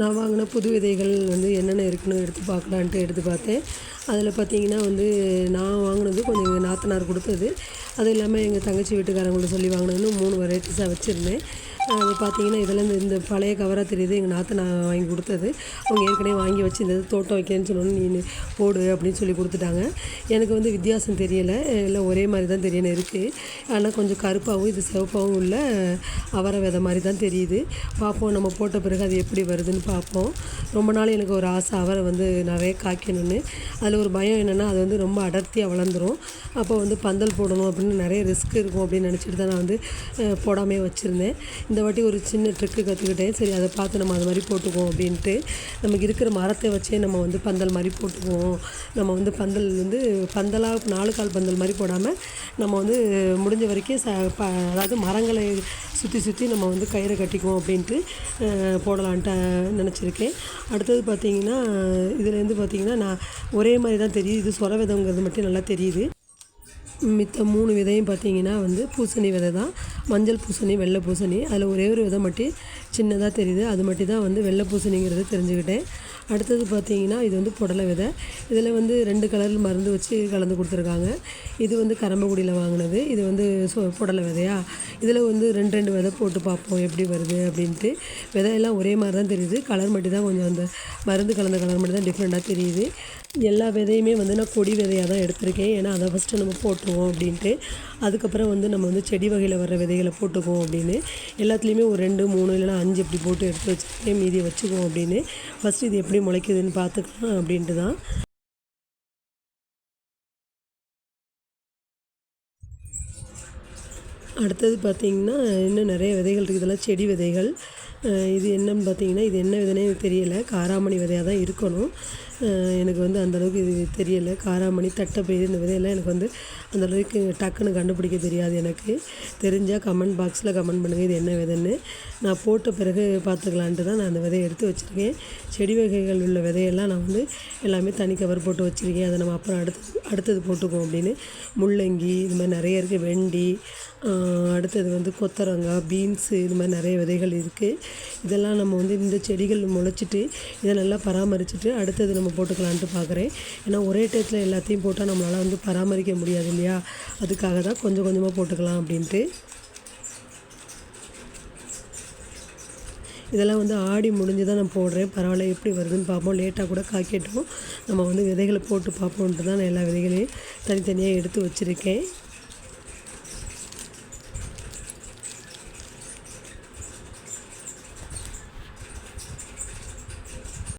நான் வாங்கின புது விதைகள் வந்து என்னென்ன இருக்குன்னு எடுத்து பார்க்கலான்ட்டு எடுத்து பார்த்தேன். அதில் பார்த்தீங்கன்னா வந்து நான் வாங்கினது கொஞ்சம் எங்கள் நாத்தனார் கொடுத்தது. அது இல்லாமல் எங்கள் தங்கச்சி வீட்டுக்காரங்கள்ட்ட சொல்லி வாங்கினதுன்னு மூணு வெரைட்டிஸாக வச்சுருந்தேன். அது பார்த்தீங்கன்னா இதெல்லாம் இந்த பழைய கவராக தெரியுது. எங்கள் நாத்தனார் வாங்கி கொடுத்தது. அவங்க ஏற்கனவே வாங்கி வச்சு இந்த தோட்டம் வைக்கிறேன்னு சொன்னோன்னு நீ போடு அப்படின்னு சொல்லி கொடுத்துட்டாங்க. எனக்கு வந்து வித்தியாசம் தெரியலை. எல்லாம் ஒரே மாதிரி தான் தெரியணும் இருக்குது ஆனால் கொஞ்சம் கருப்பாகவும் இது சிவப்பாகவும் உள்ள அவரை விதை மாதிரி தான் தெரியுது. பார்ப்போம் நம்ம போட்ட பிறகு அது எப்படி வருதுன்னு பார்ப்போம் ரொம்ப நாள் எனக்கு ஒரு ஆசை அவரை வந்து நிறைய காய்க்கணும்னு. அதில் ஒரு பயம் என்னென்னா அது வந்து ரொம்ப அடர்த்தியாக வளர்ந்துடும் அப்போ வந்து பந்தல் போடணும் அப்படின்னு நிறைய ரிஸ்க் இருக்கும் அப்படின்னு நினச்சிட்டு தான் நான் வந்து போடாமே வச்சுருந்தேன். இந்த வாட்டி ஒரு சின்ன ட்ரிக்கு கற்றுக்கிட்டேன் சரி அதை பார்த்து நம்ம அது மாதிரி போட்டுக்குவோம் அப்படின்ட்டு நமக்கு இருக்கிற மரத்தை வச்சே நம்ம வந்து பந்தல் மாதிரி போட்டுக்குவோம். நம்ம வந்து பந்தல் வந்து பந்தலாக நாலு கால் பந்தல் மாதிரி போடாமல் நம்ம வந்து முடிஞ்ச வரைக்கும் ச ப அதாவது மரங்களை சுற்றி சுற்றி நம்ம வந்து கயிறை கட்டிக்குவோம் அப்படின்ட்டு போடலான்ட்டு நினச்சிருக்கேன். அடுத்தது பார்த்திங்கன்னா இதுலேருந்து பார்த்தீங்கன்னா நான் ஒரே மாதிரி தான் தெரியுது. இது சொர விதங்கிறது மட்டும் நல்லா தெரியுது. மித்த மூணு விதையும் பார்த்தீங்கன்னா வந்து பூசணி விதை தான். மஞ்சள் பூசணி வெள்ளை பூசணி அதில் ஒரே ஒரு விதை மட்டும் சின்னதாக தெரியுது. அது மட்டும் தான் வந்து வெள்ளை பூசணிங்கிறது தெரிஞ்சுக்கிட்டேன். அடுத்தது பார்த்தீங்கன்னா இது வந்து புடலை விதை. இதில் வந்து ரெண்டு கலர் மருந்து வச்சு கலந்து கொடுத்துருக்காங்க. இது வந்து கரம்பக்குடியில் வாங்கினது. இது வந்து சொ புடலை விதையா? இதில் வந்து ரெண்டு ரெண்டு விதை போட்டு பார்ப்போம் எப்படி வருது அப்படின்ட்டு. விதையெல்லாம் ஒரே மாதிரி தான் தெரியுது. கலர் மட்டும் தான் கொஞ்சம் அந்த மருந்து கலந்த கலர் மட்டும் தான் டிஃப்ரெண்ட்டாக தெரியுது. எல்லா விதையுமே வந்து நான் கொடி விதையாக தான் எடுத்திருக்கேன். ஏன்னா அதை ஃபஸ்ட்டு நம்ம போட்டுருவோம் அப்படின்ட்டு. அதுக்கப்புறம் வந்து நம்ம வந்து செடி வகையில் வர்ற விதைகளை போட்டுக்குவோம் அப்படின்னு. எல்லாத்துலேயுமே ஒரு ரெண்டு மூணு இல்லைனா அஞ்சு இப்படி போட்டு எடுத்து வச்சுருக்கேன் மீதியை வச்சுக்குவோம் அப்படின்னு. ஃபஸ்ட்டு இது எப்படி முளைக்குதுன்னு பார்த்துக்கலாம் அப்படின்ட்டு தான் அடுத்தது பார்த்திங்கன்னா இன்னும் நிறைய விதைகள் இருக்குது. இதெல்லாம் செடி விதைகள். இது என்னன்னு பார்த்தீங்கன்னா இது என்ன விதனே தெரியலை. காராமணி விதையாக தான் இருக்கணும். எனக்கு வந்து அந்தளவுக்கு இது தெரியலை. காராமணி தட்டைப்பயிறு இந்த விதையெல்லாம் எனக்கு வந்து அந்தளவுக்கு டக்குன்னு கண்டுபிடிக்க தெரியாது எனக்கு. தெரிஞ்சால் கமெண்ட் பாக்ஸில் கமெண்ட் பண்ணுங்கள் இது என்ன விதைன்னு. நான் போட்ட பிறகு பார்த்துக்கலான்ட்டு தான் நான் அந்த விதையை எடுத்து வச்சுருக்கேன். செடி வகைகள் உள்ள விதையெல்லாம் நான் வந்து எல்லாமே தனி கவர் போட்டு வச்சுருக்கேன். அதை நம்ம அப்புறம் அடுத்தது அடுத்தது போட்டுக்குவோம் அப்படின்னு. முள்ளங்கி இது மாதிரி நிறைய இருக்குது வெண்டி அடுத்தது வந்து கொத்தரங்காய் பீன்ஸு இது மாதிரி நிறைய விதைகள் இருக்குது இதெல்லாம் நம்ம வந்து இந்த செடிகள் முளைச்சிட்டு இதை நல்லா பராமரிச்சுட்டு அடுத்தது நம்ம போட்டுக்கலான்ட்டு பார்க்குறேன். ஏன்னா ஒரே டயத்தில் எல்லாத்தையும் போட்டால் நம்மளால் வந்து பராமரிக்க முடியாது இல்லையா? அதுக்காக தான் கொஞ்சம் கொஞ்சமாக போட்டுக்கலாம் அப்படின்ட்டு. இதெல்லாம் வந்து ஆடி முடிஞ்சு தான் நான் போடுறேன். பரவாயில்ல எப்படி வருதுன்னு பார்ப்போம். லேட்டாக கூட காக்கட்டும் நம்ம வந்து விதைகளை போட்டு பார்ப்போன்ட்டு தான் நான் எல்லா விதைகளையும் தனித்தனியாக எடுத்து வச்சுருக்கேன்.